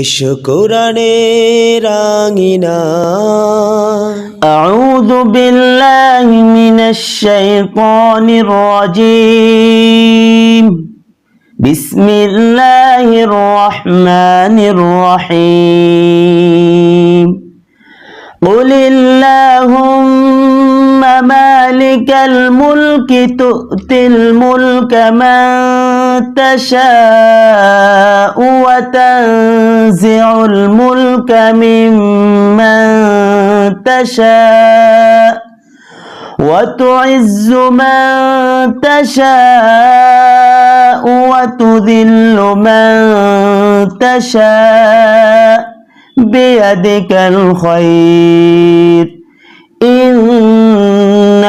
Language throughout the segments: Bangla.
এসো কোরআনে রাঙিনা أعوذ بالله من الشيطان الرجيم بسم الله الرحمن الرحيم قل اللهم مالك الملك تؤتي الملك من تشاء وتنزع الملك ممن تشاء وتعز من تشاء وتذل من تشاء بيدك الخير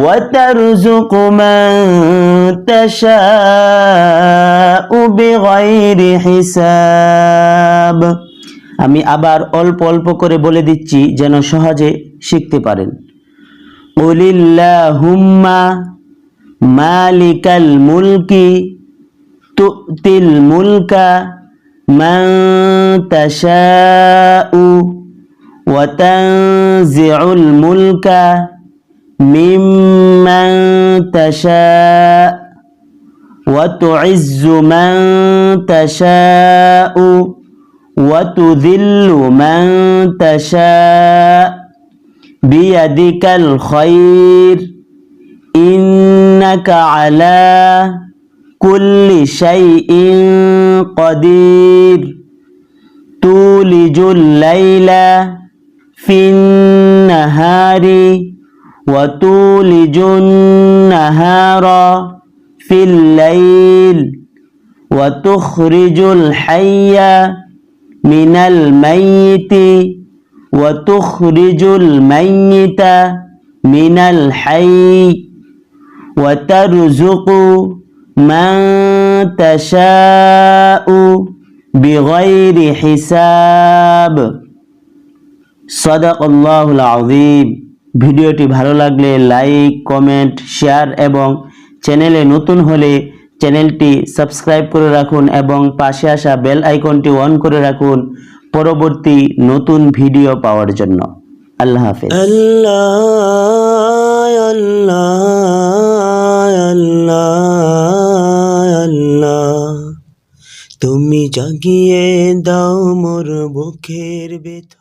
وترزق من تشاء بغير حساب আমি আবার অল্প অল্প করে বলে দিচ্ছি যেন সহজে শিখতে পারেন উলিল্লাহুম্মা মালিকাল মুলকি তুতিল মুলকা মান তাশাউ ওয়া তানজিউল ممن تشاء وتعز من تشاء وتذل من تشاء بيدك الخير إنك على كل شيء قدير تولج الليل في النهار وتولج النهار في الليل وتخرج الحي من الميت وتخرج الميت من الحي وترزق من تشاء بغير حساب. صدق الله العظيم. ভিডিওটি ভালো লাগলে লাইক, কমেন্ট, শেয়ার এবং চ্যানেলে নতুন হলে চ্যানেলটি সাবস্ক্রাইব করে রাখুন এবং পাশে আসা বেল আইকনটি অন করে রাখুন। পরবর্তী নতুন ভিডিও পাওয়ার জন্য। আল্লাহ হাফেজ। আল্লাহ আল্লাহ আল্লাহ আল্লাহ। তুমি জাগিয়ে দাও মোর বুকের বেথ